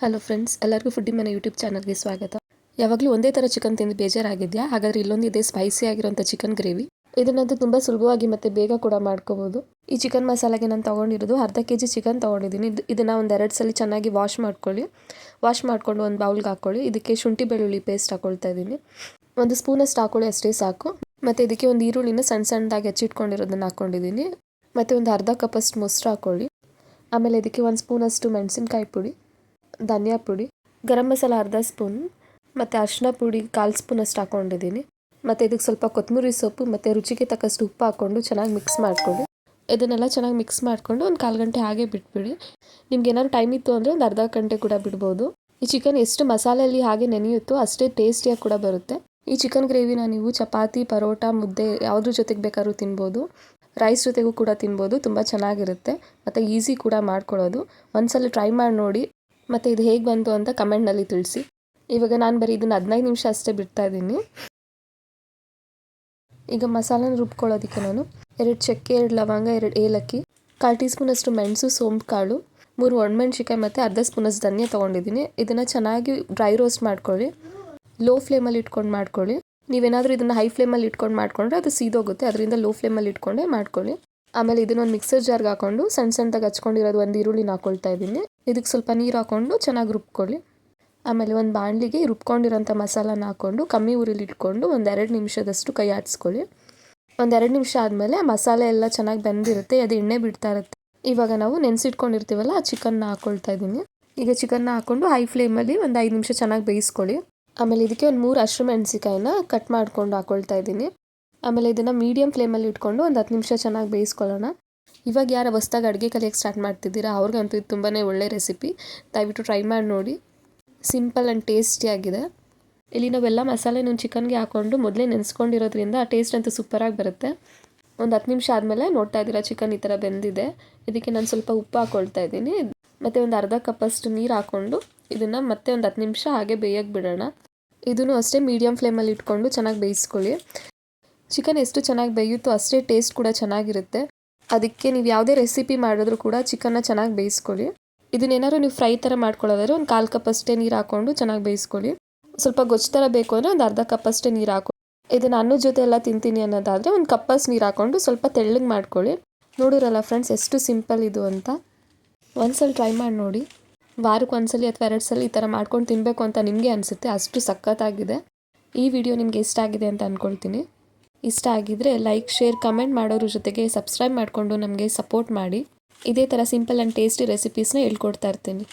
Hello friends, ಎಲ್ಲರಿಗೂ foodie ಮನೆ YouTube ಚಾನಲ್ಗೆ ಸ್ವಾಗತ. ಯಾವಾಗಲೂ ಒಂದೇ ಥರ ಚಿಕನ್ ತಿಂದು ಬೇಜಾರಾಗಿದೆಯಾ? ಹಾಗಾದ್ರೆ ಇಲ್ಲೊಂದು ಇದೆ ಸ್ಪೈಸಿ ಆಗಿರುವಂಥ ಚಿಕನ್ ಗ್ರೇವಿ ಇದನ್ನಂತೂ ತುಂಬ ಸುಲಭವಾಗಿ ಮತ್ತು ಬೇಗ ಕೂಡ ಮಾಡ್ಕೋಬೋದು. ಈ ಚಿಕನ್ ಮಸಾಲೆಗೆ ನಾನು ತೊಗೊಂಡಿರೋದು ಅರ್ಧ ಕೆ ಜಿ ಚಿಕನ್ ತೊಗೊಂಡಿದ್ದೀನಿ. ಇದು, ಇದನ್ನು ಒಂದು ಎರಡು ಸಲ ಚೆನ್ನಾಗಿ ವಾಶ್ ಮಾಡ್ಕೊಳ್ಳಿ. ವಾಶ್ ಮಾಡಿಕೊಂಡು ಒಂದು ಬೌಲ್ಗೆ ಹಾಕ್ಕೊಳ್ಳಿ ಇದಕ್ಕೆ ಶುಂಠಿ ಬೆಳ್ಳುಳ್ಳಿ ಪೇಸ್ಟ್ ಹಾಕೊಳ್ತಾ ಇದ್ದೀನಿ. ಒಂದು ಸ್ಪೂನಷ್ಟು ಹಾಕೊಳ್ಳಿ, ಅಷ್ಟೇ ಸಾಕು. ಮತ್ತು ಇದಕ್ಕೆ ಒಂದು ಈರುಳ್ಳಿನ ಸಣ್ಣ ಸಣ್ಣದಾಗಿ ಹೆಚ್ಚಿಟ್ಕೊಂಡಿರೋದನ್ನ ಹಾಕ್ಕೊಂಡಿದ್ದೀನಿ ಮತ್ತು ಒಂದು ಅರ್ಧ ಕಪ್ಪಷ್ಟು ಮೊಸರು ಹಾಕ್ಕೊಳ್ಳಿ ಆಮೇಲೆ ಇದಕ್ಕೆ ಒಂದು ಸ್ಪೂನಷ್ಟು ಮೆಣಸಿನ್ಕಾಯಿ ಪುಡಿ. ಧನಿಯಾ ಪುಡಿ, ಗರಂ ಮಸಾಲ ಅರ್ಧ ಸ್ಪೂನ್, ಮತ್ತು ಅರಿಶಿನ ಪುಡಿ ಕಾಲು ಸ್ಪೂನಷ್ಟು ಹಾಕ್ಕೊಂಡಿದ್ದೀನಿ ಮತ್ತು ಇದಕ್ಕೆ ಸ್ವಲ್ಪ ಕೊತ್ತಂಬರಿ ಸೊಪ್ಪು, ಮತ್ತು ರುಚಿಗೆ ತಕ್ಕಷ್ಟು ಉಪ್ಪು ಹಾಕ್ಕೊಂಡು ಚೆನ್ನಾಗಿ ಮಿಕ್ಸ್ ಮಾಡ್ಕೊಳ್ಳಿ. ಇದನ್ನೆಲ್ಲ ಚೆನ್ನಾಗಿ ಮಿಕ್ಸ್ ಮಾಡಿಕೊಂಡು ಒಂದು ಕಾಲು ಗಂಟೆ ಹಾಗೆ ಬಿಟ್ಬಿಡಿ. ನಿಮ್ಗೆ ಏನಾದ್ರು ಟೈಮ್ ಇತ್ತು ಅಂದರೆ ಒಂದು ಅರ್ಧ ಗಂಟೆ ಕೂಡ ಬಿಡ್ಬೋದು. ಈ ಚಿಕನ್ ಎಷ್ಟು ಮಸಾಲೆಯಲ್ಲಿ ಹಾಗೆ ನೆನೆಯುತ್ತೋ ಅಷ್ಟೇ ಟೇಸ್ಟಿಯಾಗಿ ಕೂಡ ಬರುತ್ತೆ. ಈ ಚಿಕನ್ ಗ್ರೇವಿನ ನೀವು ಚಪಾತಿ, ಪರೋಟ, ಮುದ್ದೆ ಯಾವುದ್ರ ಜೊತೆಗೆ ಬೇಕಾದ್ರೂ ತಿನ್ಬೋದು. ರೈಸ್ ಜೊತೆಗೂ ಕೂಡ ತಿನ್ಬೋದು, ತುಂಬ ಚೆನ್ನಾಗಿರುತ್ತೆ. ಮತ್ತು ಈಸಿ ಕೂಡ ಮಾಡ್ಕೊಳ್ಳೋದು. ಒಂದ್ಸಲ ಟ್ರೈ ಮಾಡಿ ನೋಡಿ. ಮತ್ತು ಇದು ಹೇಗೆ ಬಂತು ಅಂತ ಕಮೆಂಟ್ನಲ್ಲಿ ತಿಳಿಸಿ. ಇವಾಗ ನಾನು ಬರೀ ಇದನ್ನು ಹದಿನೈದು ನಿಮಿಷ ಅಷ್ಟೇ ಬಿಡ್ತಾ ಇದ್ದೀನಿ. ಈಗ ಮಸಾಲನ ರುಬ್ಕೊಳ್ಳೋದಕ್ಕೆ ನಾನು ಎರಡು ಚಕ್ಕೆ, ಎರಡು ಲವಂಗ, ಎರಡು ಏಲಕ್ಕಿ, ಕಾಲು ಟೀ ಸ್ಪೂನಷ್ಟು ಮೆಣಸು, ಸೋಂಪು, ಕಾಳು, ಮೂರು ಒಣಮೆಣ್ಸಿಕಾಯಿ ಮತ್ತು ಅರ್ಧ ಸ್ಪೂನಷ್ಟು ಧನ್ಯ ತೊಗೊಂಡಿದ್ದೀನಿ. ಇದನ್ನು ಚೆನ್ನಾಗಿ ಡ್ರೈ ರೋಸ್ಟ್ ಮಾಡ್ಕೊಳ್ಳಿ. ಲೋ ಫ್ಲೇಮಲ್ಲಿ ಇಟ್ಕೊಂಡು ಮಾಡ್ಕೊಳ್ಳಿ. ನೀವೇನಾದರೂ ಇದನ್ನು ಹೈ ಫ್ಲೇಮಲ್ಲಿ ಇಟ್ಕೊಂಡು ಮಾಡ್ಕೊಂಡ್ರೆ ಅದು ಸೀದೋಗುತ್ತೆ. ಅದರಿಂದ ಲೋ ಫ್ಲೇಮಲ್ಲಿ ಇಟ್ಕೊಂಡೇ ಮಾಡ್ಕೊಳ್ಳಿ. ಆಮೇಲೆ ಇದನ್ನೊಂದು ಮಿಕ್ಸರ್ ಜಾರ್ಗೆ ಹಾಕೊಂಡು ಸಣ್ಣ ಸಣ್ಣದಾಗ ಹಚ್ಕೊಂಡಿರೋದು ಒಂದು ಈರುಳ್ಳಿನ ಹಾಕೊಳ್ತಾ ಇದ್ದೀನಿ. ಇದಕ್ಕೆ ಸ್ವಲ್ಪ ನೀರು ಹಾಕ್ಕೊಂಡು ಚೆನ್ನಾಗಿ ರುಬ್ಕೊಳ್ಳಿ. ಆಮೇಲೆ ಒಂದು ಬಾಣಲಿಗೆ ರುಬ್ಕೊಂಡಿರೋಂಥ ಮಸಾಲಾನ ಹಾಕ್ಕೊಂಡು ಕಮ್ಮಿ ಉರಿಲಿ ಇಟ್ಕೊಂಡು ಎರಡು ನಿಮಿಷದಷ್ಟು ಕೈ ಆಡಿಸ್ಕೊಳ್ಳಿ. ಒಂದು ಎರಡು ನಿಮಿಷ ಆದಮೇಲೆ ಮಸಾಲೆ ಎಲ್ಲ ಚೆನ್ನಾಗಿ ಬೆಂದಿರುತ್ತೆ, ಅದು ಎಣ್ಣೆ ಬಿಡ್ತಾ ಇರುತ್ತೆ. ಇವಾಗ ನಾವು ನೆನೆಸಿಟ್ಕೊಂಡಿರ್ತೀವಲ್ಲ ಆ ಚಿಕನ್ನ ಹಾಕ್ಕೊಳ್ತಾ ಇದ್ದೀನಿ. ಈಗ ಚಿಕನ್ನ ಹಾಕ್ಕೊಂಡು ಹೈ ಫ್ಲೇಮಲ್ಲಿ ಒಂದು ಐದು ನಿಮಿಷ ಚೆನ್ನಾಗಿ ಬೇಯಿಸ್ಕೊಳ್ಳಿ. ಆಮೇಲೆ ಇದಕ್ಕೆ ಒಂದು ಮೂರು ಹಸಿರು ಮೆಣಸಿಕಾಯಿನ ಕಟ್ ಮಾಡ್ಕೊಂಡು ಹಾಕ್ಕೊಳ್ತಾ ಇದ್ದೀನಿ. ಆಮೇಲೆ ಇದನ್ನು ಮೀಡಿಯಮ್ ಫ್ಲೇಮಲ್ಲಿ ಇಟ್ಕೊಂಡು ಒಂದು ಹತ್ತು ನಿಮಿಷ ಚೆನ್ನಾಗಿ ಬೇಯಿಸ್ಕೊಳ್ಳೋಣ. ಇವಾಗ ಯಾರು ಹೊಸ್ದಾಗಿ ಅಡುಗೆ ಕಲಿಯೋಕ್ಕೆ ಸ್ಟಾರ್ಟ್ ಮಾಡ್ತಿದ್ದೀರಾ, ಅವ್ರಿಗಂತೂ ಇದು ತುಂಬಾ ಒಳ್ಳೆ ರೆಸಿಪಿ ದಯವಿಟ್ಟು ಟ್ರೈ ಮಾಡಿ ನೋಡಿ. ಸಿಂಪಲ್ ಆ್ಯಂಡ್ ಟೇಸ್ಟಿಯಾಗಿದೆ ಇಲ್ಲಿ ನಾವೆಲ್ಲ ಮಸಾಲೆನ ಚಿಕನ್ಗೆ ಹಾಕ್ಕೊಂಡು ಮೊದಲೇ ನೆನೆಸ್ಕೊಂಡಿರೋದ್ರಿಂದ ಆ ಟೇಸ್ಟ್ ಅಂತೂ ಸೂಪರಾಗಿ ಬರುತ್ತೆ. ಒಂದು ಹತ್ತು ನಿಮಿಷ ಆದಮೇಲೆ ನೋಡ್ತಾ ಇದ್ದೀರಾ ಚಿಕನ್ ಈ ಥರ ಬೆಂದಿದೆ. ಇದಕ್ಕೆ ನಾನು ಸ್ವಲ್ಪ ಉಪ್ಪು ಹಾಕ್ಕೊಳ್ತಾ ಇದ್ದೀನಿ. ಮತ್ತು ಒಂದು ಅರ್ಧ ಕಪ್ಪಷ್ಟು ನೀರು ಹಾಕ್ಕೊಂಡು ಇದನ್ನು ಮತ್ತೆ ಒಂದು ಹತ್ತು ನಿಮಿಷ ಹಾಗೆ ಬೇಯಕ್ಕೆ ಬಿಡೋಣ. ಇದನ್ನು ಅಷ್ಟೇ ಮೀಡಿಯಮ್ ಫ್ಲೇಮಲ್ಲಿ ಇಟ್ಕೊಂಡು ಚೆನ್ನಾಗಿ ಬೇಯಿಸ್ಕೊಳ್ಳಿ. ಚಿಕನ್ ಎಷ್ಟು ಚೆನ್ನಾಗಿ ಬೇಯುತ್ತೋ ಅಷ್ಟೇ ಟೇಸ್ಟ್ ಕೂಡ ಚೆನ್ನಾಗಿರುತ್ತೆ. ಅದಕ್ಕೆ ನೀವು ಯಾವುದೇ ರೆಸಿಪಿ ಮಾಡಿದ್ರು ಕೂಡ ಚಿಕನ್ನ ಚೆನ್ನಾಗಿ ಬೇಯಿಸ್ಕೊಳ್ಳಿ. ಇದನ್ನೇನಾದ್ರು ನೀವು ಫ್ರೈ ಥರ ಮಾಡ್ಕೊಳ್ಳೋದಾದ್ರೆ ಒಂದು ಕಾಲು ಕಪ್ ಅಷ್ಟೇ ನೀರು ಹಾಕ್ಕೊಂಡು ಚೆನ್ನಾಗಿ ಬೇಯಿಸ್ಕೊಳ್ಳಿ. ಸ್ವಲ್ಪ ಗೊಜ್ಜು ಥರ ಬೇಕು ಅಂದರೆ ಒಂದು ಅರ್ಧ ಕಪ್ ಅಷ್ಟೇ ನೀರು ಹಾಕೊ, ಇದನ್ನು ಅನ್ನದ ಜೊತೆ ಎಲ್ಲ ತಿಂತೀನಿ ಅನ್ನೋದಾದರೆ ಒಂದು ಕಪ್ಪಷ್ಟು ನೀರು ಹಾಕ್ಕೊಂಡು ಸ್ವಲ್ಪ ತೆಳ್ಳಗೆ ಮಾಡ್ಕೊಳ್ಳಿ. ನೋಡಿರಲ್ಲ ಫ್ರೆಂಡ್ಸ್ ಎಷ್ಟು ಸಿಂಪಲ್ ಇದು ಅಂತ. ಒಂದ್ಸಲ ಟ್ರೈ ಮಾಡಿ ನೋಡಿ. ವಾರಕ್ಕೆ ಒಂದ್ಸಲಿ ಅಥವಾ ಎರಡು ಸಲ ಈ ಥರ ಮಾಡ್ಕೊಂಡು ತಿನ್ನಬೇಕು ಅಂತ ನಿಮಗೆ ಅನಿಸುತ್ತೆ, ಅಷ್ಟು ಸಖತ್ತಾಗಿದೆ. ಈ ವಿಡಿಯೋ ನಿಮಗೆ ಇಷ್ಟ ಆಗಿದೆ ಅಂತ ಅಂದ್ಕೊಳ್ತೀನಿ ಇಷ್ಟ ಆಗಿದ್ರೆ ಲೈಕ್ ಶೇರ್ ಕಮೆಂಟ್ ಮಾಡೋರ ಜೊತೆಗೆ ಸಬ್ಸ್ಕ್ರೈಬ್ ಮಾಡಿಕೊಂಡು ನಮಗೆ ಸಪೋರ್ಟ್ ಮಾಡಿ. ಇದೇ ಥರ ಸಿಂಪಲ್ ಆ್ಯಂಡ್ ಟೇಸ್ಟಿ ರೆಸಿಪೀಸ್ನ ಹೇಳ್ಕೊಡ್ತಾ ಇರ್ತೀನಿ.